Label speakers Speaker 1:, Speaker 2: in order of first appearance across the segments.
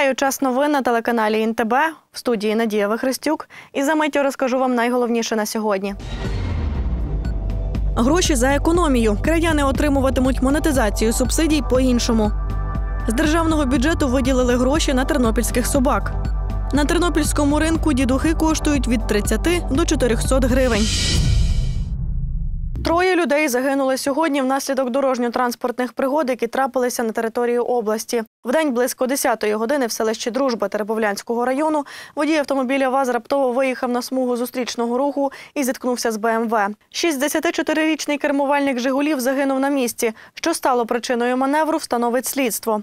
Speaker 1: Вітаю! Час новин на телеканалі ІНТБ в студії Надія Вихрестюк. І за миттю розкажу вам найголовніше на сьогодні. Гроші за економію. Краяни отримуватимуть монетизацію субсидій по-іншому. З державного бюджету виділили гроші на тернопільських собак. На тернопільському ринку дідухи коштують від 30 до 400 гривень. Троє людей загинули сьогодні внаслідок дорожньо-транспортних пригод, які трапилися на території області. Вдень близько 10-ї години в селищі Дружба Теребовлянського району водій автомобіля ВАЗ раптово виїхав на смугу зустрічного руху і зіткнувся з БМВ. 64-річний кермувальник Жигулів загинув на місці. Що стало причиною маневру, встановить слідство.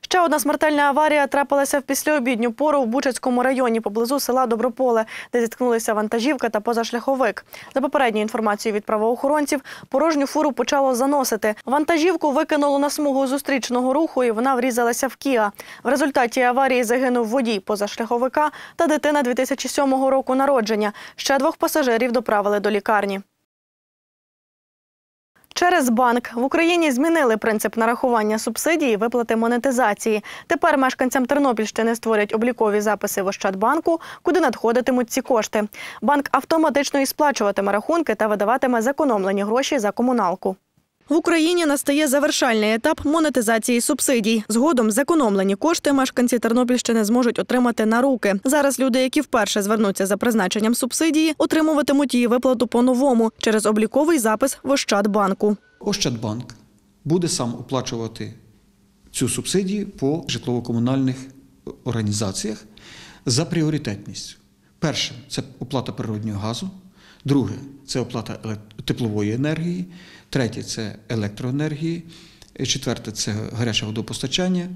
Speaker 1: Ще одна смертельна аварія трапилася в післяобідню пору в Бучацькому районі поблизу села Доброполе, де зіткнулися вантажівка та позашляховик. За попередньою інформацією від правоохоронців, порожню фуру почало заносити. Вантажівку викинуло на смугу зустрічного руху, і вона врізалася в Кіа. В результаті аварії загинув водій позашляховика та дитина 2007 року народження. Ще двох пасажирів доправили до лікарні. Через банк в Україні змінили принцип нарахування субсидій і виплати монетизації. Тепер мешканцям Тернопільщини створять облікові записи в Ощадбанку, куди надходитимуть ці кошти. Банк автоматично і сплачуватиме рахунки та видаватиме зекономлені гроші за комуналку. В Україні настає завершальний етап монетизації субсидій. Згодом зекономлені кошти мешканці Тернопільщини зможуть отримати на руки. Зараз люди, які вперше звернуться за призначенням субсидії, отримуватимуть її виплату по-новому через обліковий запис в Ощадбанку.
Speaker 2: Ощадбанк буде сам оплачувати цю субсидію по житлово-комунальних організаціях за пріоритетністю. Перше це оплата природнього газу, друге це оплата теплової енергії, третє це електроенергії, четверте це гаряче водопостачання,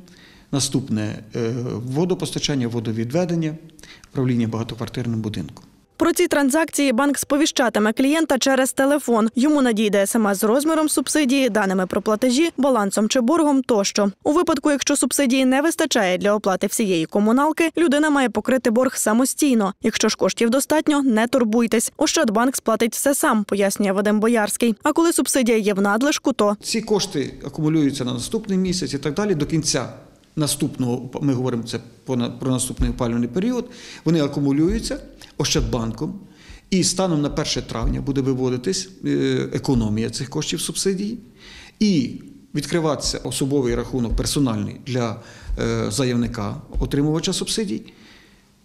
Speaker 2: наступне е, водопостачання, водовідведення, управління багатоквартирним будинком.
Speaker 1: Про ці транзакції банк сповіщатиме клієнта через телефон. Йому надійде смс з розміром субсидії, даними про платежі, балансом чи боргом тощо. У випадку, якщо субсидії не вистачає для оплати всієї комуналки, людина має покрити борг самостійно. Якщо ж коштів достатньо, не турбуйтесь. Ощадбанк сплатить все сам, пояснює Вадим Боярський. А коли субсидія є в надлишку, то
Speaker 2: Ці кошти акумулюються на наступний місяць і так далі. До кінця наступного, ми говоримо це про наступний опалювальний період, вони акумулюються Ощадбанком. І станом на 1 травня буде виводитись е, економія цих коштів субсидій і відкриватися особовий рахунок персональний для е, заявника, отримувача субсидій,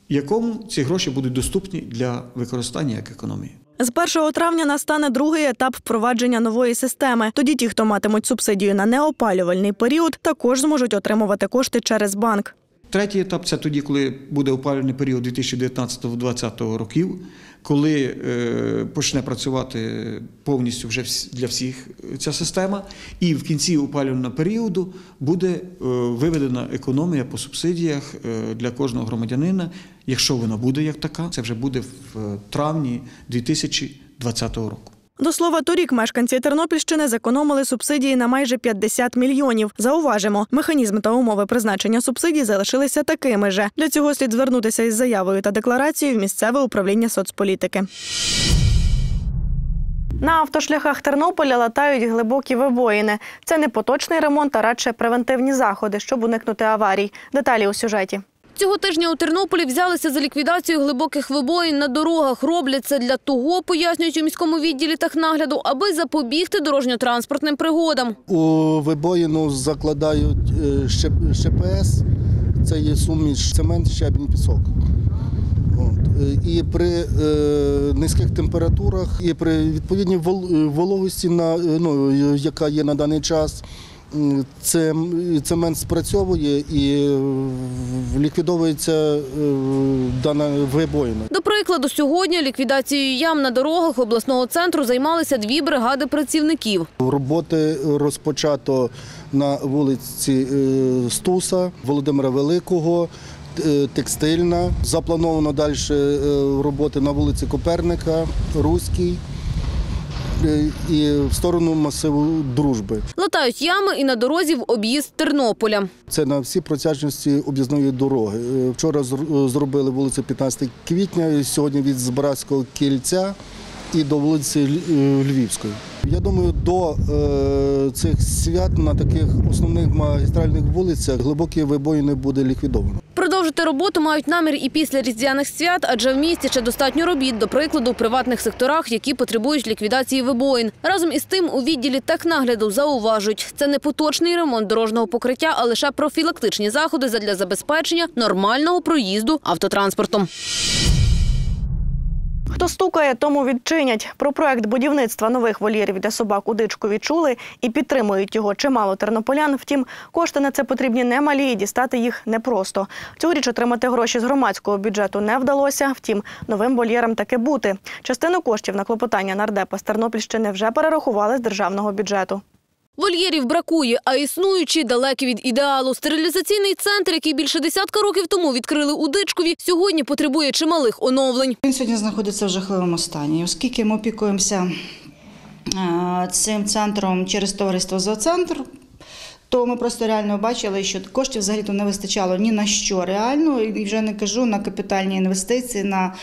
Speaker 2: якому ці гроші будуть доступні для використання як економії.
Speaker 1: З 1 травня настане другий етап впровадження нової системи. Тоді ті, хто матимуть субсидію на неопалювальний період, також зможуть отримувати кошти через банк.
Speaker 2: Третій етап це тоді, коли буде опалювальний період 2019-2020 років, коли е, почне працювати повністю вже для всіх ця система, і в кінці опалювального періоду буде е, виведена економія по субсидіях е, для кожного громадянина. Якщо вона буде як така, це вже буде в е, травні 2020 року.
Speaker 1: До слова, торік мешканці Тернопільщини зекономили субсидії на майже 50 мільйонів. Зауважимо, механізм та умови призначення субсидій залишилися такими же. Для цього слід звернутися із заявою та декларацією в місцеве управління соцполітики. На автошляхах Тернополя латають глибокі вибоїни. Це не поточний ремонт, а радше превентивні заходи, щоб уникнути аварій. Деталі у сюжеті.
Speaker 3: Цього тижня у Тернополі взялися за ліквідацію глибоких вибоїн на дорогах. Роблять це для того, пояснюють у міському відділі технагляду, аби запобігти дорожньо-транспортним пригодам.
Speaker 4: У вибоїну закладають е, ШПС, це є суміш цемент, щебінь, пісок. Е, І при е, низьких температурах, і при відповідній вол- е, вологості, е, ну, е, яка є на даний час, цемент спрацьовує і е, ліквідовується е, дана вибоїна.
Speaker 3: До прикладу, сьогодні ліквідацією ям на дорогах обласного центру займалися дві бригади працівників.
Speaker 4: Роботи розпочато на вулиці е, Стуса, Володимира Великого, текстильна. Заплановано далі роботи на вулиці Коперника, Руській і в сторону масиву дружби.
Speaker 3: Латають ями і на дорозі в об'їзд Тернополя.
Speaker 4: Це на всій протяжності об'їзної дороги. Е, Вчора зробили вулицю 15 квітня, сьогодні від Збаразького кільця і до вулиці е, Львівської. Я думаю, до е, цих свят на таких основних магістральних вулицях глибокі вибоїни буде ліквідовано.
Speaker 3: Продовжити роботу мають намір і після різдвяних свят, адже в місті ще достатньо робіт, до прикладу, у приватних секторах, які потребують ліквідації вибоїн. Разом із тим у відділі технагляду зауважують, це не поточний ремонт дорожнього покриття, а лише профілактичні заходи задля забезпечення нормального проїзду автотранспортом.
Speaker 1: Хто стукає, тому відчинять. Про проект будівництва нових вольєрів для собак у Дичкові чули і підтримують його чимало тернополян. Втім, кошти на це потрібні немалі і дістати їх непросто. Цьогоріч отримати гроші з громадського бюджету не вдалося. Втім, новим вольєрам таки бути. Частину коштів на клопотання нардепа з Тернопільщини вже перерахували з державного бюджету.
Speaker 3: Вольєрів бракує, а існуючі далекі від ідеалу. Стерилізаційний центр, який більше десятка років тому відкрили у Дичкові, сьогодні потребує чималих оновлень.
Speaker 5: Він сьогодні знаходиться в жахливому стані. Оскільки ми опікуємося е, цим центром через товариство «Зооцентр», то ми просто реально бачили, що коштів взагалі-то не вистачало ні на що реально, і вже не кажу на капітальні інвестиції, на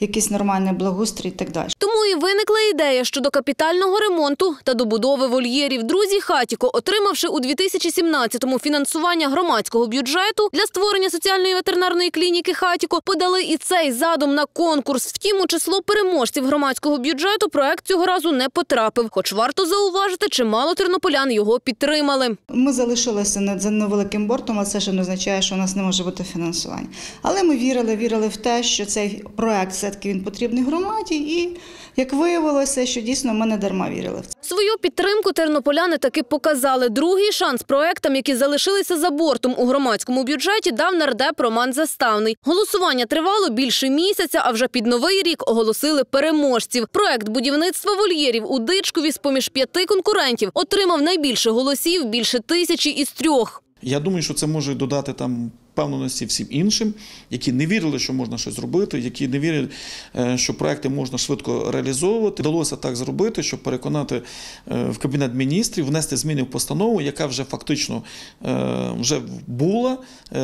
Speaker 5: якийсь нормальний благоустрій і так далі.
Speaker 3: Тому і виникла ідея щодо капітального ремонту та добудови вольєрів. Друзі Хатіко, отримавши у 2017-му фінансування громадського бюджету для створення соціальної ветеринарної клініки Хатіко, подали і цей задум на конкурс. Втім, у число переможців громадського бюджету проект цього разу не потрапив. Хоч варто зауважити, чимало тернополян його підтримали.
Speaker 5: Ми залишилися над- невеликим бортом, але це ще не означає, що у нас не може бути фінансування. Але ми вірили, вірили в те, що цей проект все-таки він потрібний громаді, і як виявилося, що дійсно ми не дарма вірили в це.
Speaker 3: Свою підтримку тернополяни таки показали. Другий шанс проектам, які залишилися за бортом у громадському бюджеті, дав нардеп Роман Заставний. Голосування тривало більше місяця, а вже під новий рік оголосили переможців. Проект будівництва вольєрів у Дичкові з поміж п'яти конкурентів отримав найбільше голосів більше тисячі із трьох.
Speaker 6: Я думаю, що це може додати там впевненості всім іншим, які не вірили, що можна щось зробити, які не вірили, е, що проекти можна швидко реалізовувати. Вдалося так зробити, щоб переконати е, в кабінет міністрів внести зміни в постанову, яка вже фактично е, вже була.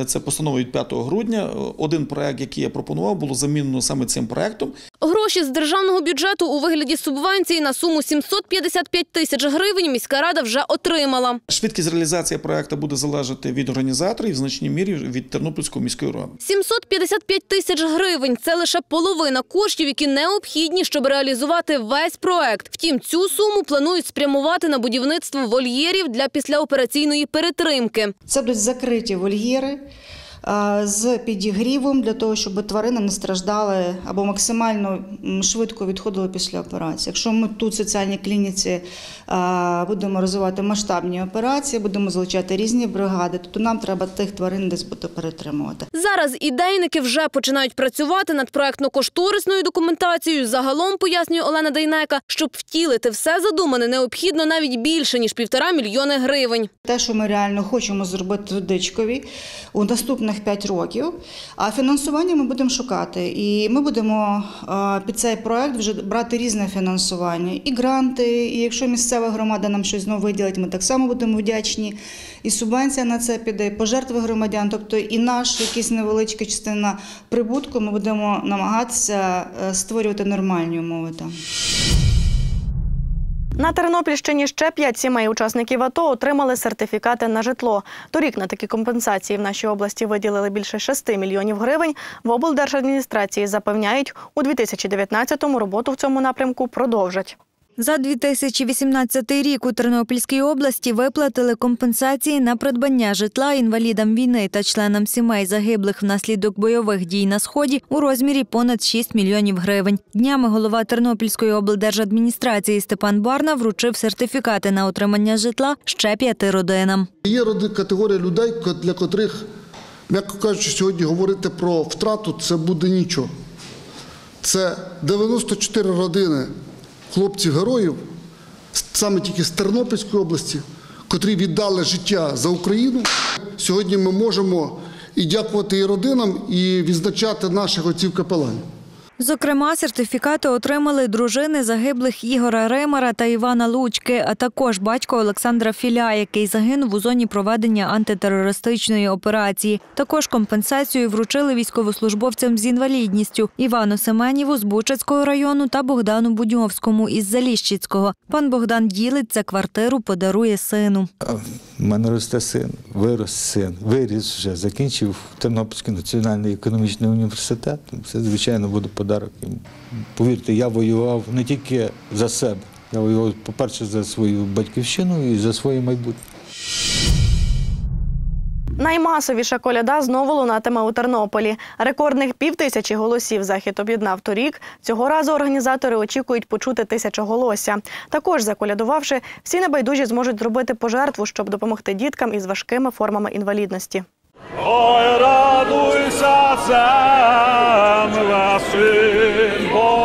Speaker 6: Це постанова від 5 грудня. Один проект, який я пропонував, було замінено саме цим проектом.
Speaker 3: Гроші з державного бюджету у вигляді субвенції на суму 755 тисяч гривень міська рада вже отримала.
Speaker 6: Швидкість реалізації проекту буде залежати від організаторів, в значній мірі від Тернопільської міської ради.
Speaker 3: 755 тисяч гривень – це лише половина коштів, які необхідні, щоб реалізувати весь проект. Втім, цю суму планують спрямувати на будівництво вольєрів для післяопераційної перетримки.
Speaker 5: Це будуть закриті вольєри з підігрівом для того, щоб тварини не страждали або максимально швидко відходили після операції. Якщо ми тут в соціальній клініці будемо розвивати масштабні операції, будемо залучати різні бригади, то нам треба тих тварин десь буде перетримувати.
Speaker 3: Зараз ідейники вже починають працювати над проектно-кошторисною документацією. Загалом, пояснює Олена Дейнека, щоб втілити все задумане, необхідно навіть більше, ніж півтора мільйони гривень.
Speaker 5: Те, що ми реально хочемо зробити в Дичкові у наступних 5 років, а фінансування ми будемо шукати. І ми будемо е, під цей проект вже брати різне фінансування, і гранти, і якщо місцева громада нам щось знову виділить, ми так само будемо вдячні. І субвенція на це піде, і пожертви громадян, тобто і наш якийсь невеличка частина прибутку, ми будемо намагатися е, створювати нормальні умови там.
Speaker 1: На Тернопільщині ще п'ять сімей учасників АТО отримали сертифікати на житло. Торік на такі компенсації в нашій області виділили більше 6 мільйонів гривень. В облдержадміністрації запевняють, у 2019-му роботу в цьому напрямку продовжать.
Speaker 7: За 2018 рік у Тернопільській області виплатили компенсації на придбання житла інвалідам війни та членам сімей загиблих внаслідок бойових дій на сході у розмірі понад 6 мільйонів гривень. Днями голова Тернопільської облдержадміністрації Степан Барна вручив сертифікати на отримання житла ще п'яти родинам.
Speaker 8: Є категорія людей, для котрих, м'яко кажучи, сьогодні говорити про втрату це буде нічого. Це 94 родини хлопців-героїв, саме тільки з Тернопільської області, котрі віддали життя за Україну. Сьогодні ми можемо і дякувати і родинам, і відзначати наших отців капеланів.
Speaker 7: Зокрема, сертифікати отримали дружини загиблих Ігора Римара та Івана Лучки, а також батько Олександра Філя, який загинув у зоні проведення антитерористичної операції. Також компенсацію вручили військовослужбовцям з інвалідністю Івану Семеніву з Бучацького району та Богдану Будньовському із Заліщицького. Пан Богдан ділиться квартиру, подарує сину.
Speaker 9: У мене росте син, вирос син, виріс вже, закінчив Тернопільський національний економічний університет. Це, звичайно, буде подарок йому. Повірте, я воював не тільки за себе. Я воював, по-перше, за свою батьківщину і за своє майбутнє.
Speaker 1: Наймасовіша коляда знову лунатиме у Тернополі. Рекордних півтисячі голосів захід об'єднав торік. Цього разу організатори очікують почути тисячоголосся. Також заколядувавши, всі небайдужі зможуть зробити пожертву, щоб допомогти діткам із важкими формами інвалідності.
Speaker 10: Ой, радуйся, земле, син Божий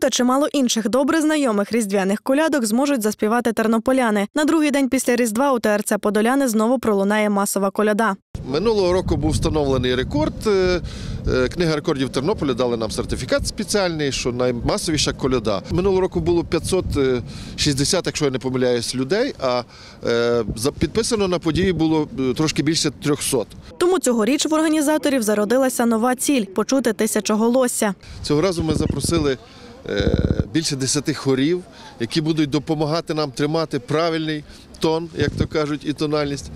Speaker 1: та чимало інших добре знайомих різдвяних колядок зможуть заспівати тернополяни. На другий день після Різдва у ТРЦ Подоляни знову пролунає масова коляда.
Speaker 11: Минулого року був встановлений рекорд. Е, е, Книга рекордів Тернополя дали нам сертифікат спеціальний, що наймасовіша коляда. Минулого року було 560, якщо я не помиляюсь, людей, а е, підписано на події було трошки більше 300.
Speaker 1: Тому цьогоріч в організаторів зародилася нова ціль почути тисячоголосся.
Speaker 11: Цього разу ми запросили більше 10 хорів, які будуть допомагати нам тримати правильний тон, як то кажуть, і тональність.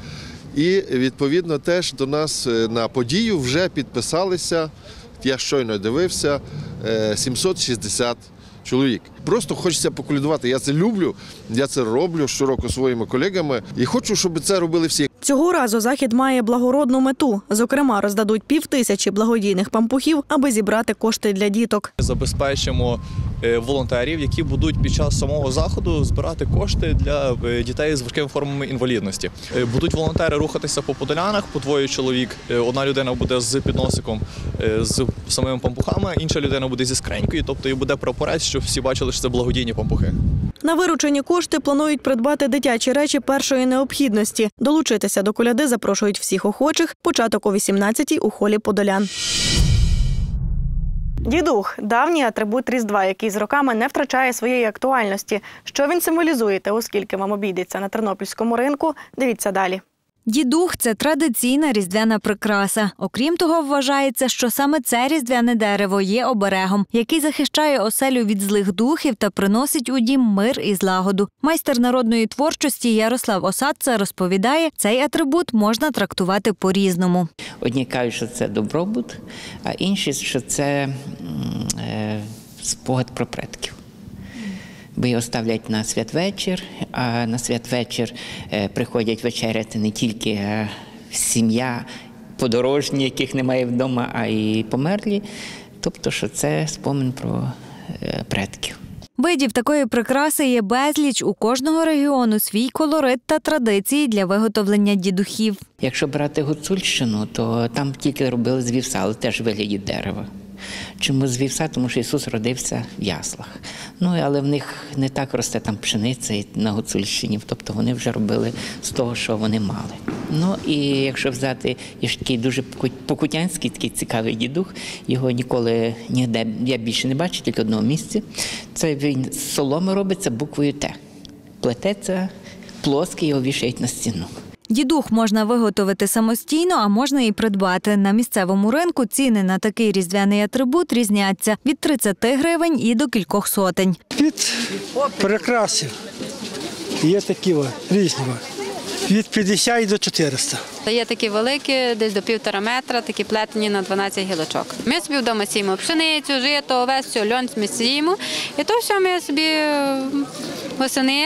Speaker 11: І відповідно теж до нас е, на подію вже підписалися. Я щойно дивився е, 760 чоловік. Просто хочеться поколядувати. Я це люблю, я це роблю щороку своїми колегами і хочу, щоб це робили всі.
Speaker 1: Цього разу захід має благородну мету. Зокрема, роздадуть півтисячі благодійних пампухів, аби зібрати кошти для діток.
Speaker 12: забезпечимо е, волонтерів, які будуть під час самого заходу збирати кошти для е, дітей з важкими формами інвалідності. Е, Будуть волонтери рухатися по подолянах, по двоє чоловік. Е, Одна людина буде з підносиком е, з самими пампухами, інша людина буде зі скренькою, тобто і буде прапорець, щоб всі бачили, що це благодійні пампухи.
Speaker 1: На виручені кошти планують придбати дитячі речі першої необхідності. Долучитися до коляди запрошують всіх охочих. Початок о 18-й у холі Подолян. Дідух давній атрибут Різдва, який з роками не втрачає своєї актуальності. Що він символізує, та оскільки вам обійдеться на тернопільському ринку, дивіться далі.
Speaker 7: Дідух це традиційна різдвяна прикраса. Окрім того, вважається, що саме це різдвяне дерево є оберегом, який захищає оселю від злих духів та приносить у дім мир і злагоду. Майстер народної творчості Ярослав Осадце розповідає, цей атрибут можна трактувати по-різному.
Speaker 13: Одні кажуть, що це добробут, а інші, що це е, спогад про предків. Бо його ставлять на святвечір, а на святвечір е, приходять вечеряти не тільки е, сім'я, подорожні, яких немає вдома, а й померлі. Тобто, що це спомин про е, предків.
Speaker 7: Видів такої прикраси є безліч у кожного регіону свій колорит та традиції для виготовлення дідухів.
Speaker 13: Якщо брати Гуцульщину, то там тільки робили з вівса, але теж вигляді дерева. Чому з вівса? Тому що Ісус родився в яслах. Ну, але в них не так росте там пшениця на Гуцульщині, тобто вони вже робили з того, що вони мали. Ну і якщо взяти є ж такий дуже покутянський, такий цікавий дідух, його ніколи ніде я більше не бачу, тільки одного місця. Це він з соломи робиться буквою Т. Плететься плоский, його вішають на стіну.
Speaker 7: Дідух можна виготовити самостійно, а можна і придбати. На місцевому ринку ціни на такий різдвяний атрибут різняться від 30 гривень і до кількох сотень.
Speaker 14: Від прикрасів є такі різні. Від 50 до 400.
Speaker 15: Є такі великі, десь до півтора метра, такі плетені на 12 гілочок. Ми собі вдома сіємо пшеницю, жито, овес, льон ми сіємо. І то все ми собі восени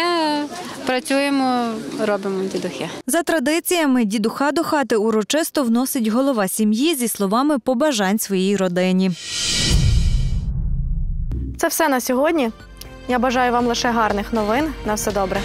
Speaker 15: працюємо, робимо дідухи.
Speaker 7: За традиціями, дідуха до хати урочисто вносить голова сім'ї зі словами побажань своїй родині.
Speaker 1: Це все на сьогодні. Я бажаю вам лише гарних новин. На все добре.